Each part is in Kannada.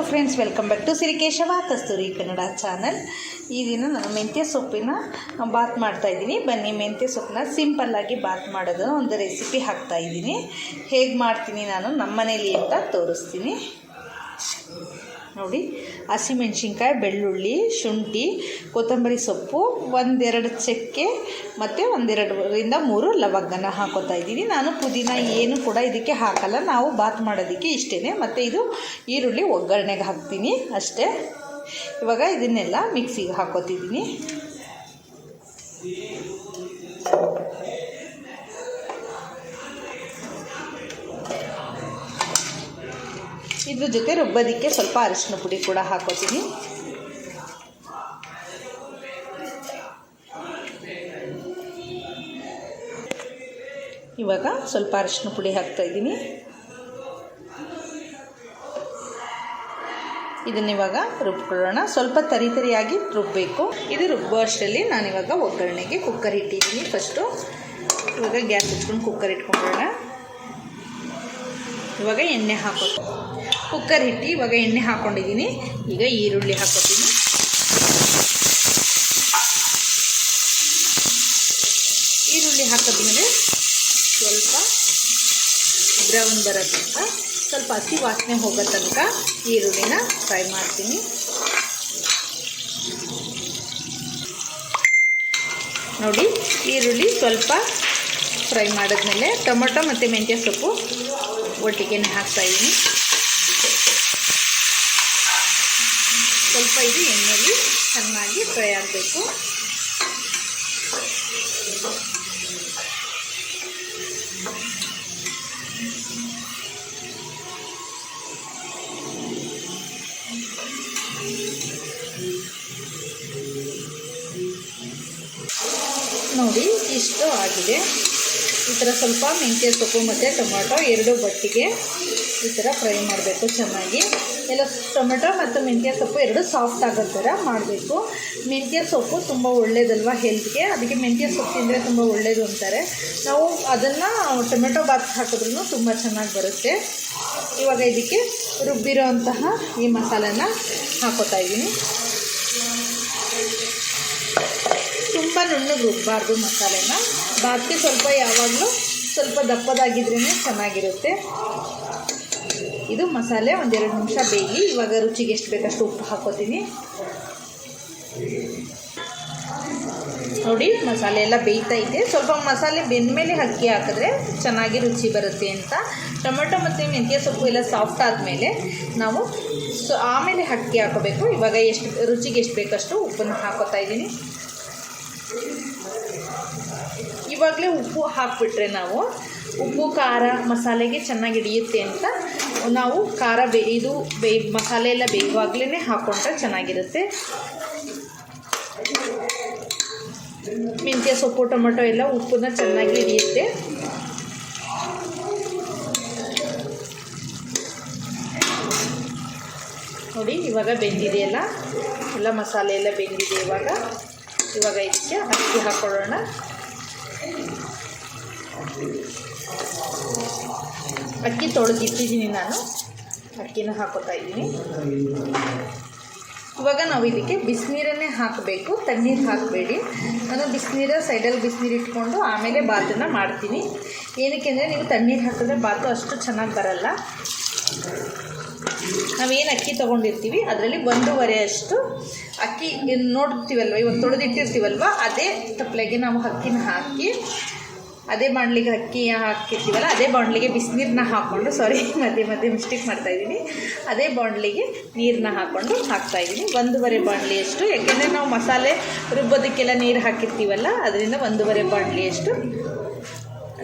Hello friends welcome back to Sirikeshava Kasturi Kannada channel ಈ ದಿನ ನಾನು ಮೆಂತ್ಯ ಸೊಪ್ಪಿನ ಬಾತ್ ಮಾಡ್ತಾ ಇದ್ದೀನಿ ಬನ್ನಿ, ಮೆಂತ್ಯ ಸೊಪ್ಪನ್ನ ಸಿಂಪಲ್ಲಾಗಿ ಬಾತ್ ಮಾಡೋದು ಒಂದು ರೆಸಿಪಿ ಹಾಕ್ತಾ ಇದ್ದೀನಿ. ಹೇಗೆ ಮಾಡ್ತೀನಿ ನಾನು ನಮ್ಮ ಮನೇಲಿ ಅಂತ ತೋರಿಸ್ತೀನಿ. ನೋಡಿ, ಹಸಿಮೆಣ್ಸಿನ್ಕಾಯಿ, ಬೆಳ್ಳುಳ್ಳಿ, ಶುಂಠಿ, ಕೊತ್ತಂಬರಿ ಸೊಪ್ಪು, ಒಂದೆರಡು ಚಕ್ಕೆ ಮತ್ತು ಒಂದೆರಡರಿಂದ ಮೂರು ಲವಂಗನ ಹಾಕೋತಾ ಇದ್ದೀನಿ. ನಾನು ಪುದೀನ ಏನು ಕೂಡ ಇದಕ್ಕೆ ಹಾಕಲ್ಲ. ನಾವು ಬಾತ್ ಮಾಡೋದಕ್ಕೆ ಇಷ್ಟೇ ಮತ್ತು ಇದು ಈರುಳ್ಳಿ ಒಗ್ಗರಣೆಗೆ ಹಾಕ್ತೀನಿ ಅಷ್ಟೇ. ಇವಾಗ ಇದನ್ನೆಲ್ಲ ಮಿಕ್ಸಿಗೆ ಹಾಕೋತಿದ್ದೀನಿ. ಇದ್ರ ಜೊತೆ ರುಬ್ಬೋದಕ್ಕೆ ಸ್ವಲ್ಪ ಅರಿಶಿನ ಪುಡಿ ಕೂಡ ಹಾಕೋತೀನಿ. ಇವಾಗ ಸ್ವಲ್ಪ ಅರಿಶಿನ ಪುಡಿ ಹಾಕ್ತಾ ಇದ್ದೀನಿ. ಇದನ್ನಿವಾಗ ರುಬ್ಕೊಳ್ಳೋಣ. ಸ್ವಲ್ಪ ತರಿ ತರಿಯಾಗಿ ರುಬ್ಬಬೇಕು ಇದು ರುಬ್ಬೋ ಅಷ್ಟರಲ್ಲಿ ನಾನಿವಾಗ ಒಗ್ಗರಣೆಗೆ ಕುಕ್ಕರ್ ಇಟ್ಟಿದ್ದೀನಿ ಫಸ್ಟು ಇವಾಗ ಗ್ಯಾಸ್ ಇಟ್ಕೊಂಡು ಕುಕ್ಕರ್ ಇಟ್ಕೊಂಡ್ಬಿಡೋಣ ಇವಾಗ ಎಣ್ಣೆ ಹಾಕೋದು ಕುಕ್ಕರ್ ಇಟ್ಟು ಇವಾಗ ಎಣ್ಣೆ ಹಾಕ್ಕೊಂಡಿದ್ದೀನಿ ಈಗ ಈರುಳ್ಳಿ ಹಾಕೋತೀನಿ. ಈರುಳ್ಳಿ ಹಾಕಿದ್ಮೇಲೆ ಸ್ವಲ್ಪ ಬ್ರೌನ್ ಬರೋ ತನಕ, ಸ್ವಲ್ಪ ಹಸಿ ವಾಸನೆ ಹೋಗೋ ತನಕ ಈರುಳ್ಳಿನ ಫ್ರೈ ಮಾಡ್ತೀನಿ. ನೋಡಿ, ಈರುಳ್ಳಿ ಸ್ವಲ್ಪ ಫ್ರೈ ಮಾಡಿದ್ಮೇಲೆ ಟೊಮೊಟೊ ಮತ್ತು ಮೆಂತ್ಯ ಸೊಪ್ಪು ಒಟ್ಟಿಗೆ ಹಾಕ್ತಾಯಿದ್ದೀನಿ ಸ್ವಲ್ಪ ಇದು ಎಣ್ಣೆಯಲ್ಲಿ ಚೆನ್ನಾಗಿ ಫ್ರೈ ಆಗಬೇಕು. ನೋಡಿ, ಇಷ್ಟು ಆಗಿದೆ. ಈ ಥರ ಸ್ವಲ್ಪ ಮೆಂತ್ಯ ಸೊಪ್ಪು ಮತ್ತು ಟೊಮೊಟೊ ಎರಡು ಬಟ್ಟಿಗೆ ಈ ಥರ ಫ್ರೈ ಮಾಡಬೇಕು ಚೆನ್ನಾಗಿ. ಎಲ್ಲ ಟೊಮೆಟೊ ಮತ್ತು ಮೆಂತ್ಯ ಸೊಪ್ಪು ಎರಡು ಸಾಫ್ಟ್ ಆಗೋ ಥರ ಮಾಡಬೇಕು. ಮೆಂತ್ಯ ಸೊಪ್ಪು ತುಂಬ ಒಳ್ಳೇದಲ್ವ ಹೆಲ್ತ್ಗೆ ಅದಕ್ಕೆ ಮೆಂತ್ಯ ಸೊಪ್ಪು ತಿಂದರೆ ತುಂಬ ಒಳ್ಳೆಯದು ಅಂತಾರೆ. ನಾವು ಅದನ್ನು ಟೊಮೆಟೊ ಬಾತ್ ಹಾಕಿದ್ರೂ ತುಂಬ ಚೆನ್ನಾಗಿ ಬರುತ್ತೆ. ಇವಾಗ ಇದಕ್ಕೆ ರುಬ್ಬಿರೋ ಅಂತಹ ಈ ಮಸಾಲೆನ ಹಾಕೋತಾ ಇದ್ದೀನಿ. ತುಂಬ ನುಣ್ಣಗೆ ರುಬ್ಬಾರ್ದು ಮಸಾಲೆನ. ಬಾತ್ಗೆ ಸ್ವಲ್ಪ ಯಾವಾಗಲೂ ಸ್ವಲ್ಪ ದಪ್ಪದಾಗಿದ್ರೇ ಚೆನ್ನಾಗಿರುತ್ತೆ. ಇದು ಮಸಾಲೆ, ಒಂದೆರಡು ನಿಮಿಷ ಬೇಯಿ ಇವಾಗ ರುಚಿಗೆ ಎಷ್ಟು ಬೇಕಷ್ಟು ಉಪ್ಪು ಹಾಕೋತೀನಿ. ನೋಡಿ, ಮಸಾಲೆ ಎಲ್ಲ ಬೇಯ್ತಾ ಇದೆ. ಸ್ವಲ್ಪ ಮಸಾಲೆ ಬೆಂದಮೇಲೆ ಅಕ್ಕಿ ಹಾಕಿದ್ರೆ ಚೆನ್ನಾಗಿ ರುಚಿ ಬರುತ್ತೆ ಅಂತ. ಟೊಮೆಟೊ ಮತ್ತು ಮೆಂತ್ಯ ಸೊಪ್ಪು ಎಲ್ಲ ಸಾಫ್ಟ್ ಆದಮೇಲೆ ನಾವು ಸೊ ಆಮೇಲೆ ಅಕ್ಕಿ ಹಾಕೋಬೇಕು. ಇವಾಗ ಎಷ್ಟು ರುಚಿಗೆ ಎಷ್ಟು ಬೇಕಷ್ಟು ಉಪ್ಪನ್ನು ಹಾಕೋತಾ ಇದ್ದೀನಿ. ಇವಾಗಲೇ ಉಪ್ಪು ಹಾಕಿಬಿಟ್ರೆ ನಾವು ಉಪ್ಪು, ಖಾರ ಮಸಾಲೆಗೆ ಚೆನ್ನಾಗಿ ಹಿಡಿಯುತ್ತೆ ಅಂತ ನಾವು ಖಾರ ಬೇ ಇದು ಬೇ ಮಸಾಲೆ ಎಲ್ಲ ಬೇಗವಾಗ್ಲೇ ಹಾಕ್ಕೊಂಡ್ರೆ ಚೆನ್ನಾಗಿರುತ್ತೆ. ಮೆಂತ್ಯ, ಸೊಪ್ಪು, ಟೊಮೆಟೊ ಎಲ್ಲ ಉಪ್ಪನ್ನ ಚೆನ್ನಾಗಿ ಹಿಡಿಯುತ್ತೆ. ನೋಡಿ, ಇವಾಗ ಬೆಂದಿದೆಯಲ್ಲ ಎಲ್ಲ ಮಸಾಲೆ ಎಲ್ಲ ಬೆಂದಿದೆ ಇವಾಗ. ಇವಾಗ ಇದಕ್ಕೆ ಅಕ್ಕಿ ಹಾಕೊಳ್ಳೋಣ. ಅಕ್ಕಿ ತೊಳೆದಿಟ್ಟಿದ್ದೀನಿ ನಾನು. ಅಕ್ಕಿನ ಹಾಕೋತಾ ಇದ್ದೀನಿ. ಇವಾಗ ನಾವು ಇದಕ್ಕೆ ಬಿಸಿನೀರನ್ನೇ ಹಾಕಬೇಕು. ತಣ್ಣೀರು ಹಾಕಬೇಡಿ. ನಾನು ಬಿಸಿನೀರ, ಸೈಡಲ್ಲಿ ಬಿಸಿನೀರು ಇಟ್ಕೊಂಡು ಆಮೇಲೆ ಬಾತನ್ನು ಮಾಡ್ತೀನಿ. ಏನಕ್ಕೆ ಅಂದರೆ ನೀವು ತಣ್ಣೀರು ಹಾಕಿದ್ರೆ ಬಾತು ಅಷ್ಟು ಚೆನ್ನಾಗಿ ಬರಲ್ಲ. ನಾವೇನು ಅಕ್ಕಿ ತೊಗೊಂಡಿರ್ತೀವಿ, ಅದರಲ್ಲಿ ಒಂದೂವರೆ ಅಷ್ಟು ಅಕ್ಕಿ ನೋಡ್ತೀವಲ್ವ ಇವಾಗ ತೊಳೆದಿಟ್ಟಿರ್ತೀವಲ್ವ, ಅದೇ ತಪ್ಪಲೆಗೆ ನಾವು ಅಕ್ಕಿನ ಹಾಕಿ ಅದೇ ಬಾಣಲಿಗೆ ಅಕ್ಕಿ ಹಾಕಿರ್ತೀವಲ್ಲ, ಅದೇ ಬಾಂಡ್ಲಿಗೆ ಬಿಸಿನೀರನ್ನ ಹಾಕ್ಕೊಂಡು ಸಾರಿ ಮಧ್ಯೆ ಮಧ್ಯೆ ಮಿಸ್ಟೇಕ್ ಮಾಡ್ತಾಯಿದ್ದೀನಿ ಅದೇ ಬಾಣಲಿಗೆ ನೀರನ್ನ ಹಾಕ್ಕೊಂಡು ಹಾಕ್ತಾಯಿದ್ದೀನಿ ಒಂದೂವರೆ ಬಾಣಲಿಯಷ್ಟು, ಯಾಕೆಂದರೆ ನಾವು ಮಸಾಲೆ ರುಬ್ಬೋದಕ್ಕೆಲ್ಲ ನೀರು ಹಾಕಿರ್ತೀವಲ್ಲ, ಅದರಿಂದ ಒಂದೂವರೆ ಬಾಣಲಿಯಷ್ಟು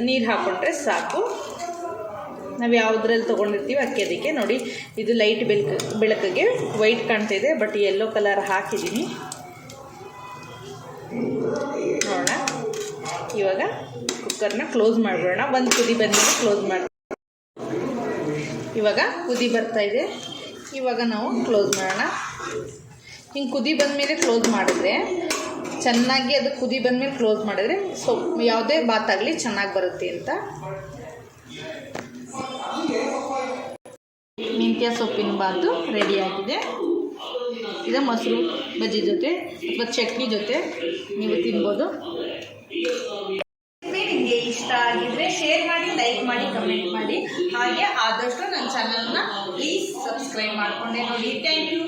ನೀರು ಹಾಕ್ಕೊಂಡ್ರೆ ಸಾಕು. ನಾವು ಯಾವುದ್ರಲ್ಲಿ ತೊಗೊಂಡಿರ್ತೀವಿ ಅಕ್ಕಿ ಅದಕ್ಕೆ. ನೋಡಿ, ಇದು ಲೈಟ್ ಬೆಳಕು, ಬೆಳಕಿಗೆ ವೈಟ್ ಕಾಣ್ತಿದೆ ಬಟ್ ಯೆಲ್ಲೋ ಕಲರ್ ಹಾಕಿದ್ದೀನಿ. ನೋಡೋಣ. ಇವಾಗ ಕುಕ್ಕರ್ನ ಕ್ಲೋಸ್ ಮಾಡಿಬಿಡೋಣ. ಒಂದು ಕುದಿ ಬಂದಮೇಲೆ ಕ್ಲೋಸ್ ಮಾಡಿ ಇವಾಗ ಕುದಿ ಬರ್ತಾ ಇದೆ. ಇವಾಗ ನಾವು ಕ್ಲೋಸ್ ಮಾಡೋಣ. ಹಿಂಗೆ ಕುದಿ ಬಂದಮೇಲೆ ಕ್ಲೋಸ್ ಮಾಡಿದ್ರೆ, ಚೆನ್ನಾಗಿ ಅದು ಕುದಿ ಬಂದಮೇಲೆ ಕ್ಲೋಸ್ ಮಾಡಿದ್ರೆ, ಸೊ ಯಾವುದೇ ಆಗಲಿ ಚೆನ್ನಾಗಿ ಬರುತ್ತೆ ಅಂತ. ಮೆಂತ್ಯ ಸೊಪ್ಪಿನ ಬಾತು ರೆಡಿಯಾಗಿದೆ ಇದು ಮೊಸರು, ಬಜ್ಜಿ ಜೊತೆ ಅಥವಾ ಚಟ್ನಿ ಜೊತೆ ನೀವು ತಿನ್ಬೋದು. ನಿಮಗೆ ಇಷ್ಟ ಆಗಿದ್ರೆ ಶೇರ್ ಮಾಡಿ ಲೈಕ್ ಮಾಡಿ ಕಮೆಂಟ್ ಮಾಡಿ. ಹಾಗೆ ಆದಷ್ಟು ನನ್ನ ಚಾನಲ್ನ ಪ್ಲೀಸ್ ಸಬ್ಸ್ಕ್ರೈಬ್ ಮಾಡಿಕೊಂಡೆ ನೋಡಿ. Thank you